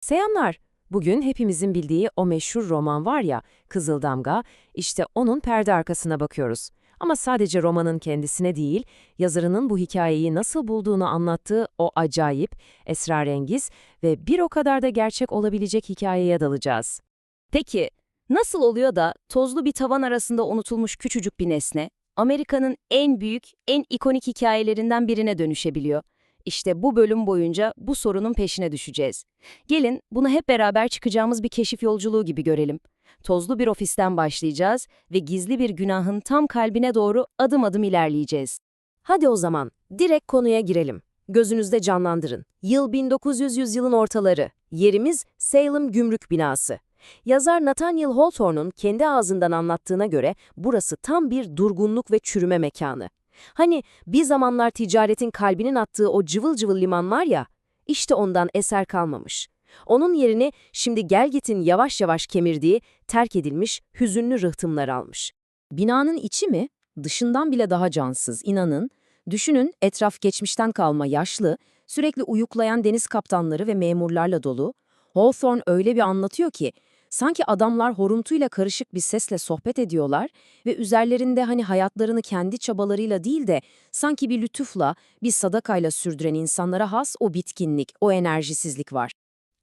Selamlar. Bugün hepimizin bildiği o meşhur roman var ya, Kızıldamga, işte onun perde arkasına bakıyoruz. Ama sadece romanın kendisine değil, yazarının bu hikayeyi nasıl bulduğunu anlattığı o acayip, esrarengiz ve bir o kadar da gerçek olabilecek hikayeye dalacağız. Peki, nasıl oluyor da tozlu bir tavan arasında unutulmuş küçücük bir nesne, Amerika'nın en büyük, en ikonik hikayelerinden birine dönüşebiliyor? İşte bu bölüm boyunca bu sorunun peşine düşeceğiz. Gelin bunu hep beraber çıkacağımız bir keşif yolculuğu gibi görelim. Tozlu bir ofisten başlayacağız ve gizli bir günahın tam kalbine doğru adım adım ilerleyeceğiz. Hadi o zaman direkt konuya girelim. Gözünüzde canlandırın. Yıl 1900 yılın ortaları. Yerimiz Salem Gümrük Binası. Yazar Nathaniel Hawthorne'un kendi ağzından anlattığına göre burası tam bir durgunluk ve çürüme mekanı. Hani bir zamanlar ticaretin kalbinin attığı o cıvıl cıvıl liman var ya, işte ondan eser kalmamış. Onun yerini şimdi Gelgit'in yavaş yavaş kemirdiği, terk edilmiş, hüzünlü rıhtımlar almış. Binanın içi mi? Dışından bile daha cansız, inanın. Düşünün etraf geçmişten kalma yaşlı, sürekli uyuklayan deniz kaptanları ve memurlarla dolu. Hawthorne öyle bir anlatıyor ki, sanki adamlar horuntuyla karışık bir sesle sohbet ediyorlar ve üzerlerinde hani hayatlarını kendi çabalarıyla değil de sanki bir lütufla, bir sadakayla sürdüren insanlara has o bitkinlik, o enerjisizlik var.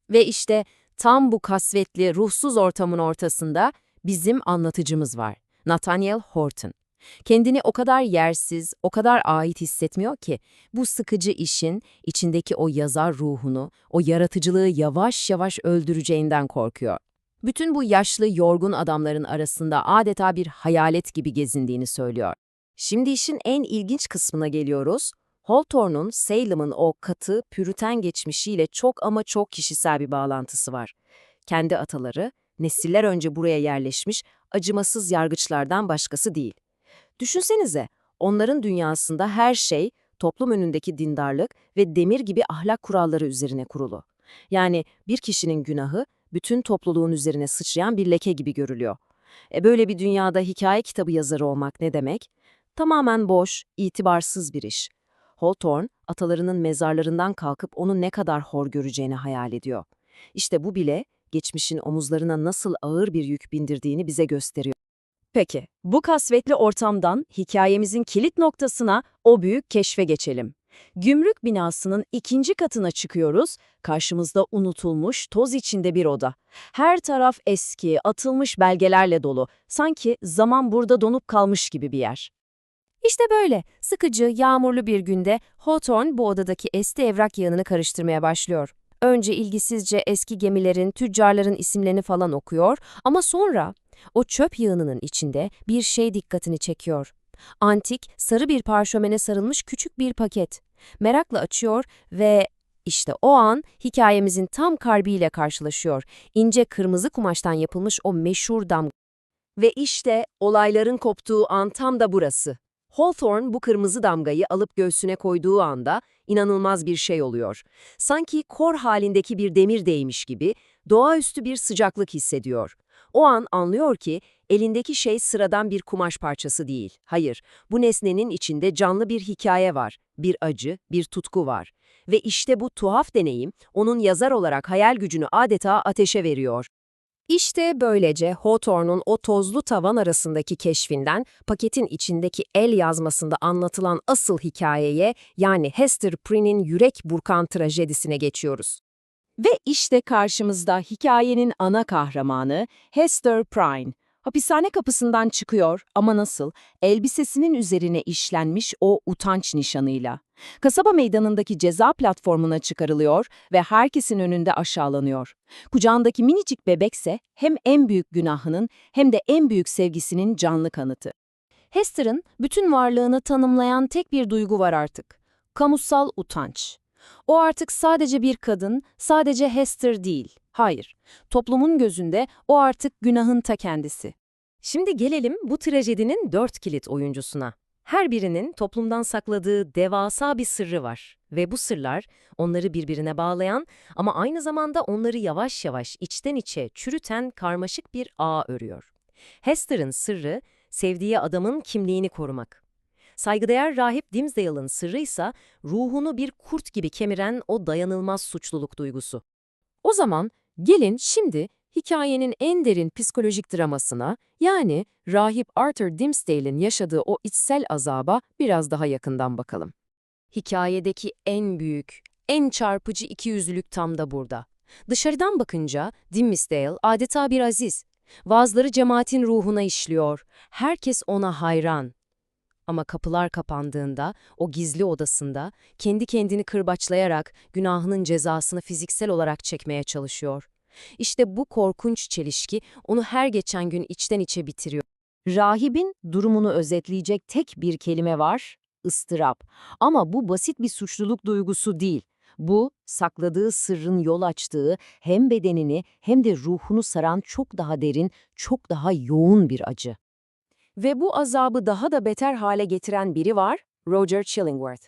Ve işte tam bu kasvetli, ruhsuz ortamın ortasında bizim anlatıcımız var. Nathaniel Horton. Kendini o kadar yersiz, o kadar ait hissetmiyor ki bu sıkıcı işin içindeki o yazar ruhunu, o yaratıcılığı yavaş yavaş öldüreceğinden korkuyor. Bütün bu yaşlı, yorgun adamların arasında adeta bir hayalet gibi gezindiğini söylüyor. Şimdi işin en ilginç kısmına geliyoruz. Hawthorne'un Salem'ın o katı, pürüten geçmişiyle çok ama çok kişisel bir bağlantısı var. Kendi ataları, nesiller önce buraya yerleşmiş acımasız yargıçlardan başkası değil. Düşünsenize, onların dünyasında her şey toplum önündeki dindarlık ve demir gibi ahlak kuralları üzerine kurulu. Yani bir kişinin günahı bütün topluluğun üzerine sıçrayan bir leke gibi görülüyor. E böyle bir dünyada hikaye kitabı yazarı olmak ne demek? Tamamen boş, itibarsız bir iş. Hawthorne, atalarının mezarlarından kalkıp onu ne kadar hor göreceğini hayal ediyor. İşte bu bile geçmişin omuzlarına nasıl ağır bir yük bindirdiğini bize gösteriyor. Peki, bu kasvetli ortamdan hikayemizin kilit noktasına o büyük keşfe geçelim. Gümrük binasının ikinci katına çıkıyoruz, karşımızda unutulmuş, toz içinde bir oda. Her taraf eski, atılmış belgelerle dolu, sanki zaman burada donup kalmış gibi bir yer. İşte böyle, sıkıcı, yağmurlu bir günde Hawthorne bu odadaki eski evrak yığınını karıştırmaya başlıyor. Önce ilgisizce eski gemilerin, tüccarların isimlerini falan okuyor ama sonra o çöp yığınının içinde bir şey dikkatini çekiyor. Antik, sarı bir parşömene sarılmış küçük bir paket. Merakla açıyor ve işte o an hikayemizin tam kalbiyle karşılaşıyor. İnce kırmızı kumaştan yapılmış o meşhur damga. Ve işte olayların koptuğu an tam da burası. Hawthorne bu kırmızı damgayı alıp göğsüne koyduğu anda inanılmaz bir şey oluyor. Sanki kor halindeki bir demir değmiş gibi doğaüstü bir sıcaklık hissediyor. O an anlıyor ki elindeki şey sıradan bir kumaş parçası değil. Hayır, bu nesnenin içinde canlı bir hikaye var, bir acı, bir tutku var. Ve işte bu tuhaf deneyim onun yazar olarak hayal gücünü adeta ateşe veriyor. İşte böylece Hawthorne'un o tozlu tavan arasındaki keşfinden paketin içindeki el yazmasında anlatılan asıl hikayeye yani Hester Prynne'in yürek burkan trajedisine geçiyoruz. Ve işte karşımızda hikayenin ana kahramanı Hester Prynne. Hapishane kapısından çıkıyor ama nasıl? Elbisesinin üzerine işlenmiş o utanç nişanıyla. Kasaba meydanındaki ceza platformuna çıkarılıyor ve herkesin önünde aşağılanıyor. Kucağındaki minicik bebekse hem en büyük günahının hem de en büyük sevgisinin canlı kanıtı. Hester'ın bütün varlığını tanımlayan tek bir duygu var artık. Kamusal utanç. O artık sadece bir kadın, sadece Hester değil. Hayır, toplumun gözünde o artık günahın ta kendisi. Şimdi gelelim bu trajedinin dört kilit oyuncusuna. Her birinin toplumdan sakladığı devasa bir sırrı var ve bu sırlar onları birbirine bağlayan ama aynı zamanda onları yavaş yavaş içten içe çürüten karmaşık bir ağ örüyor. Hester'ın sırrı sevdiği adamın kimliğini korumak. Saygıdeğer rahip Dimsdale'ın sırrı ise ruhunu bir kurt gibi kemiren o dayanılmaz suçluluk duygusu. O zaman gelin şimdi hikayenin en derin psikolojik dramasına, yani rahip Arthur Dimmesdale'in yaşadığı o içsel azaba biraz daha yakından bakalım. Hikayedeki en büyük, en çarpıcı ikiyüzlülük tam da burada. Dışarıdan bakınca Dimmesdale adeta bir aziz. Vaazları cemaatin ruhuna işliyor. Herkes ona hayran. Ama kapılar kapandığında, o gizli odasında, kendi kendini kırbaçlayarak günahının cezasını fiziksel olarak çekmeye çalışıyor. İşte bu korkunç çelişki onu her geçen gün içten içe bitiriyor. Rahibin durumunu özetleyecek tek bir kelime var, ıstırap. Ama bu basit bir suçluluk duygusu değil. Bu, sakladığı sırrın yol açtığı hem bedenini hem de ruhunu saran çok daha derin, çok daha yoğun bir acı. Ve bu azabı daha da beter hale getiren biri var, Roger Chillingworth.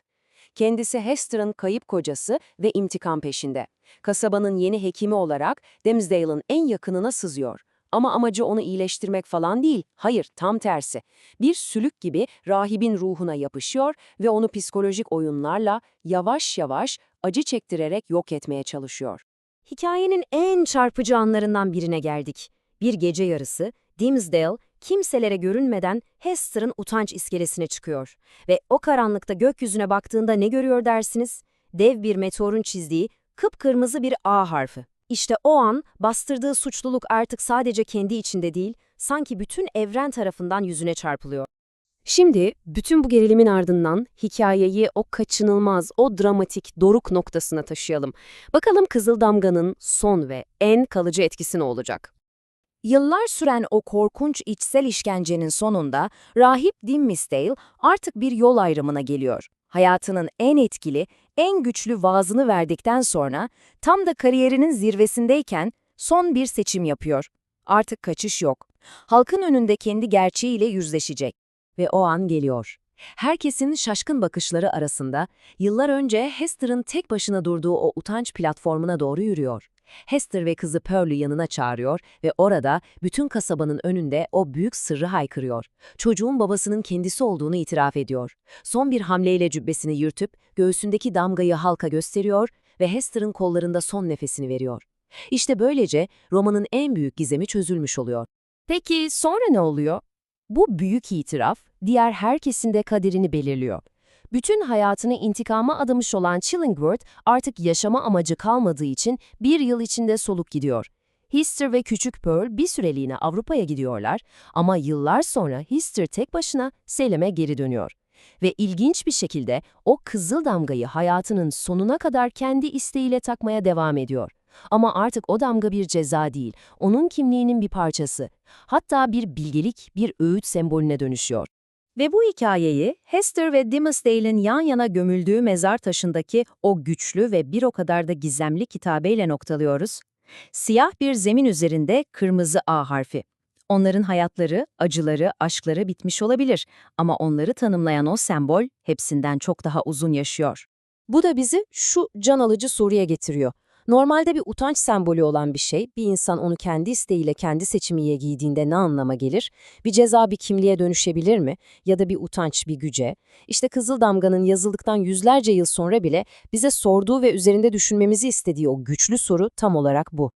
Kendisi Hester'ın kayıp kocası ve intikam peşinde. Kasabanın yeni hekimi olarak Dimsdale'ın en yakınına sızıyor. Ama amacı onu iyileştirmek falan değil, hayır tam tersi. Bir sülük gibi rahibin ruhuna yapışıyor ve onu psikolojik oyunlarla yavaş yavaş acı çektirerek yok etmeye çalışıyor. Hikayenin en çarpıcı anlarından birine geldik. Bir gece yarısı Dimsdale kimselere görünmeden Hester'ın utanç iskelesine çıkıyor. Ve o karanlıkta gökyüzüne baktığında ne görüyor dersiniz? Dev bir meteorun çizdiği kıpkırmızı bir A harfi. İşte o an bastırdığı suçluluk artık sadece kendi içinde değil, sanki bütün evren tarafından yüzüne çarpılıyor. Şimdi bütün bu gerilimin ardından hikayeyi o kaçınılmaz, o dramatik doruk noktasına taşıyalım. Bakalım Kızıl Damga'nın son ve en kalıcı etkisi ne olacak? Yıllar süren o korkunç içsel işkencenin sonunda rahip Dimmisdale artık bir yol ayrımına geliyor. Hayatının en etkili, en güçlü vaazını verdikten sonra tam da kariyerinin zirvesindeyken son bir seçim yapıyor. Artık kaçış yok. Halkın önünde kendi gerçeğiyle yüzleşecek. Ve o an geliyor. Herkesin şaşkın bakışları arasında yıllar önce Hester'ın tek başına durduğu o utanç platformuna doğru yürüyor. Hester ve kızı Pearl'ü yanına çağırıyor ve orada bütün kasabanın önünde o büyük sırrı haykırıyor. Çocuğun babasının kendisi olduğunu itiraf ediyor. Son bir hamleyle cübbesini yırtıp göğsündeki damgayı halka gösteriyor ve Hester'ın kollarında son nefesini veriyor. İşte böylece romanın en büyük gizemi çözülmüş oluyor. Peki sonra ne oluyor? Bu büyük itiraf diğer herkesin de kaderini belirliyor. Bütün hayatını intikama adamış olan Chillingworth artık yaşama amacı kalmadığı için bir yıl içinde soluk gidiyor. Hester ve küçük Pearl bir süreliğine Avrupa'ya gidiyorlar ama yıllar sonra Hester tek başına Salem'e geri dönüyor. Ve ilginç bir şekilde o kızıl damgayı hayatının sonuna kadar kendi isteğiyle takmaya devam ediyor. Ama artık o damga bir ceza değil, onun kimliğinin bir parçası. Hatta bir bilgelik, bir öğüt sembolüne dönüşüyor. Ve bu hikayeyi Hester ve Dimmesdale'in yan yana gömüldüğü mezar taşındaki o güçlü ve bir o kadar da gizemli kitabeyle noktalıyoruz. Siyah bir zemin üzerinde kırmızı A harfi. Onların hayatları, acıları, aşkları bitmiş olabilir ama onları tanımlayan o sembol hepsinden çok daha uzun yaşıyor. Bu da bizi şu can alıcı soruya getiriyor. Normalde bir utanç sembolü olan bir şey, bir insan onu kendi isteğiyle kendi seçimiyle giydiğinde ne anlama gelir? Bir ceza bir kimliğe dönüşebilir mi? Ya da bir utanç bir güce? İşte Kızıl Damga'nın yazıldıktan yüzlerce yıl sonra bile bize sorduğu ve üzerinde düşünmemizi istediği o güçlü soru tam olarak bu.